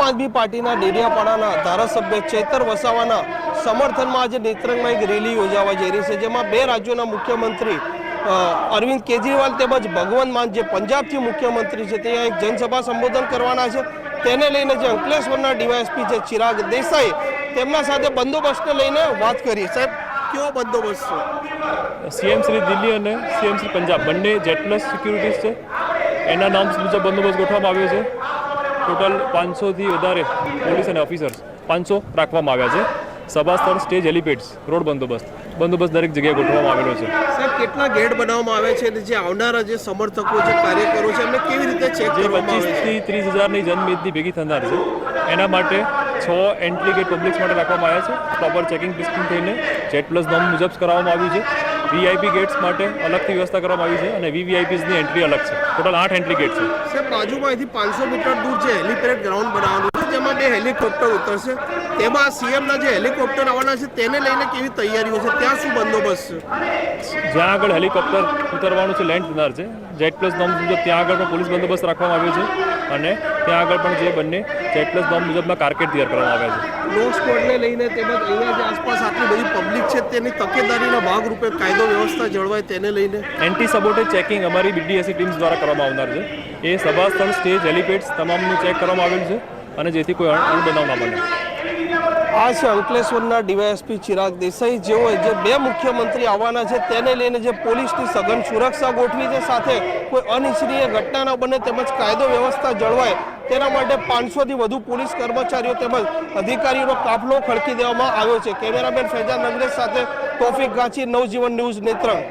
આમ આદમી પાર્ટીના ડેડિયાપાડાના ધારાસભ્ય ચેતર વસાવાના સમર્થનમાં આજે નેત્રંગમાં એક રેલી યોજાવા જઈ રહી છે, જેમાં બે રાજ્યોના મુખ્યમંત્રી અરવિંદ કેજરીવાલ તેમજ ભગવંત માન જે પંજાબથી મુખ્યમંત્રી છે ત્યાં એક જનસભા સંબોધન કરવાના છે. તેને લઈને જે અંકલેશ્વરના ડીવાયએસપી છે ચિરાગ દેસાઈ, તેમના સાથે બંદોબસ્તને લઈને વાત કરી સાહેબ કેવો બંદોબસ્ત છે? સીએમ શ્રી દિલ્હી અને સીએમ શ્રી પંજાબ. બંને જેટ પ્લસ સિક્યુરિટીઝ છે. એના નામ મુજબ બંદોબસ્ત ગોઠવવામાં આવ્યો છે. ટોટલ પાંચસોથી વધારે પોલીસ અને ઓફિસર્સ પાંચસો રાખવામાં આવ્યા છે. સભા સ્થળ સ્ટેજ હેલિપેડ્સ રોડ બંદોબસ્ત. બંદોબસ્ત દરેક જગ્યાએ ગોઠવવામાં આવેલો છે. સાહેબ કેટલા ગેટ બનાવવામાં આવે છે જે આવનારા જે સમર્થકો છે કાર્યકરો છે એમને કેવી રીતે ચેક જે કરવામાં આવે છે? પચીસથી ત્રીસ હજારની જનમેદની ભેગી થનાર છે. એના માટે છ એન્ટ્રી ગેટ પબ્લિક્સ માટે રાખવામાં આવ્યા છે. પ્રોપર ચેકિંગ પિસ્ટિંગ થઈને જેટ પ્લસ નોમ મુજબ કરાવવામાં આવ્યું છે. વીઆઈપી ગેટ્સ માટે અલગથી વ્યવસ્થા કરવામાં આવી છે અને વીવીઆઈપીઝની એન્ટ્રી અલગ છે. ટોટલ આઠ એન્ટ્રી ગેટ છે. સાહેબ બાજુમાં અહીંથી પાંચસો મીટર દૂર જે હેલિપેડ ગ્રાઉન્ડ બનાવવાનું છે જેમાં બે હેલિકોપ્ટર ઉતરશે. તેમાં સીએમના જે હેલિકોપ્ટર આવવાના છે તેને લઈને કેવી તૈયારીઓ છે? ત્યાં શું બંદોબસ્ત છે? જ્યાં આગળ હેલિકોપ્ટર ઉતરવાનું છે લેન્ડ થનાર છે. જેટ પ્લસ નોમ મુજબ ત્યાં આગળ પણ પોલીસ બંદોબસ્ત રાખવામાં આવ્યો છે. અને ત્યાં આગળ પણ જે બંને ચેકલેસ બોમ્બ મુજબના કાર્કેટ તૈયાર કરવામાં આવ્યા છે. નો સ્પોટને લઈને તેમજ અહીંયા જે આસપાસ આટલી બધી પબ્લિક છે તેની તકેદારીના ભાગરૂપે કાયદો વ્યવસ્થા જળવાય તેને લઈને. એન્ટી સબોટેજ ચેકિંગ અમારી બીડીએસસી ટીમ્સ દ્વારા કરવામાં આવનાર છે. એ સભા સ્થળ સ્ટેજ હેલિપેડ્સ તમામનું ચેક કરવામાં આવેલ છે અને જેથી કોઈ અણ- અણબનાવ ના બને. આ છે અંકલેશ્વરના ડીવાયએસપી ચિરાગ દેસાઈ. જેઓ જે બે મુખ્યમંત્રી આવવાના છે, તેને લઈને જે પોલીસની સઘન સુરક્ષા ગોઠવી છે, સાથે કોઈ અનિચ્છનીય ઘટના ન બને તેમજ કાયદો વ્યવસ્થા જળવાય તેના માટે પાંચસોથી વધુ પોલીસ કર્મચારીઓ તેમજ અધિકારીઓનો કાફલો ખડકી દેવામાં આવ્યો છે. કેમેરામેન ફૈજાન નગરેશ સાથે તોફિક ગાંચી નવજીવન ન્યૂઝ નેત્રંગ.